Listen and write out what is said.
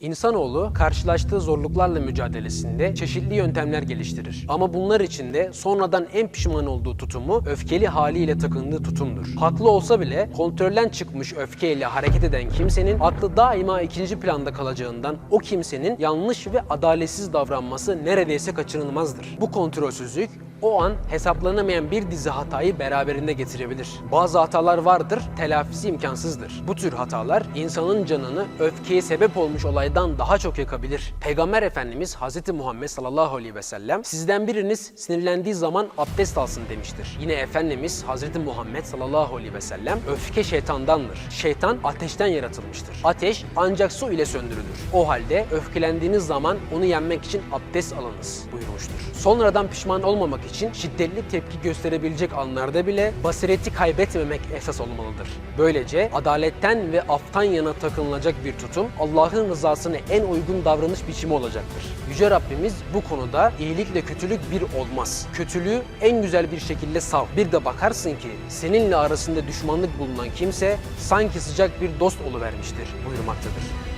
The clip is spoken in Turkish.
İnsanoğlu karşılaştığı zorluklarla mücadelesinde çeşitli yöntemler geliştirir. Ama bunlar içinde sonradan en pişman olduğu tutumu öfkeli haliyle takındığı tutumdur. Haklı olsa bile kontrolden çıkmış öfkeyle hareket eden kimsenin aklı daima ikinci planda kalacağından o kimsenin yanlış ve adaletsiz davranması neredeyse kaçınılmazdır. Bu kontrolsüzlük o an hesaplanamayan bir dizi hatayı beraberinde getirebilir. Bazı hatalar vardır, telafisi imkansızdır. Bu tür hatalar insanın canını öfkeye sebep olmuş olaydan daha çok yakabilir. Peygamber Efendimiz Hz. Muhammed sallallahu aleyhi ve sellem sizden biriniz sinirlendiği zaman abdest alsın demiştir. Yine Efendimiz Hz. Muhammed sallallahu aleyhi ve sellem öfke şeytandandır. Şeytan ateşten yaratılmıştır. Ateş ancak su ile söndürülür. O halde öfkelendiğiniz zaman onu yenmek için abdest alınız buyurmuştur. Sonradan pişman olmamak için şiddetli tepki gösterebilecek anlarda bile basireti kaybetmemek esas olmalıdır. Böylece adaletten ve aftan yana takınılacak bir tutum Allah'ın rızasına en uygun davranış biçimi olacaktır. Yüce Rabbimiz bu konuda iyilikle kötülük bir olmaz. Kötülüğü en güzel bir şekilde sav. Bir de bakarsın ki seninle arasında düşmanlık bulunan kimse sanki sıcak bir dost oluvermiştir buyurmaktadır.